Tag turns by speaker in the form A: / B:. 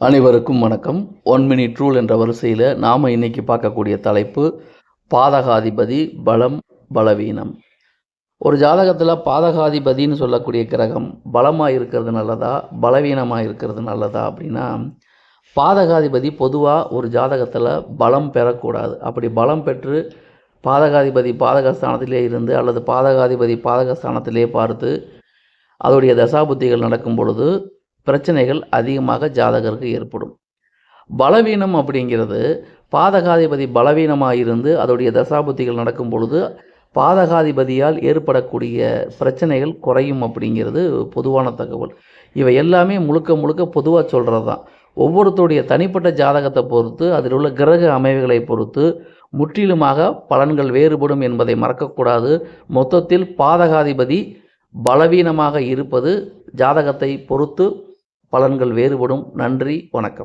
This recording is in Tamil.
A: அனைவருக்கும் வணக்கம். ஒன் மினிட் ரூல் என்ற வரிசையில் நாம் இன்னைக்கு பார்க்கக்கூடிய தலைப்பு பாதகாதிபதி பலம் பலவீனம். ஒரு ஜாதகத்தில் பாதகாதிபதின்னு சொல்லக்கூடிய கிரகம் பலமாக இருக்கிறது நல்லதா பலவீனமாக இருக்கிறது நல்லதா அப்படின்னா பாதகாதிபதி பொதுவாக ஒரு ஜாதகத்தில் பலம் பெறக்கூடாது. அப்படி பலம் பெற்று பாதகாதிபதி பாதகஸ்தானத்திலே இருந்து அல்லது பாதகாதிபதி பாதகஸ்தானத்திலே பார்த்து அதோடைய தசாபுத்திகள் நடக்கும் பொழுது பிரச்சனைகள் அதிகமாக ஜாதகருக்கு ஏற்படும். பலவீனம் அப்படிங்கிறது பாதகாதிபதி பலவீனமாக இருந்து அதோடைய தசாபுத்திகள் நடக்கும் பொழுது பாதகாதிபதியால் ஏற்படக்கூடிய பிரச்சனைகள் குறையும் அப்படிங்கிறது பொதுவான தகவல். இவை எல்லாமே முழுக்க முழுக்க பொதுவாக சொல்கிறது தான் ஒவ்வொருத்தருடைய தனிப்பட்ட ஜாதகத்தை பொறுத்து அதில் உள்ள கிரக அமைவுகளை பொறுத்து முற்றிலுமாக பலன்கள் வேறுபடும் என்பதை மறக்கக்கூடாது. மொத்தத்தில் பாதகாதிபதி பலவீனமாக இருப்பது ஜாதகத்தை பொறுத்து பலன்கள் வேறுபடும். நன்றி வணக்கம்.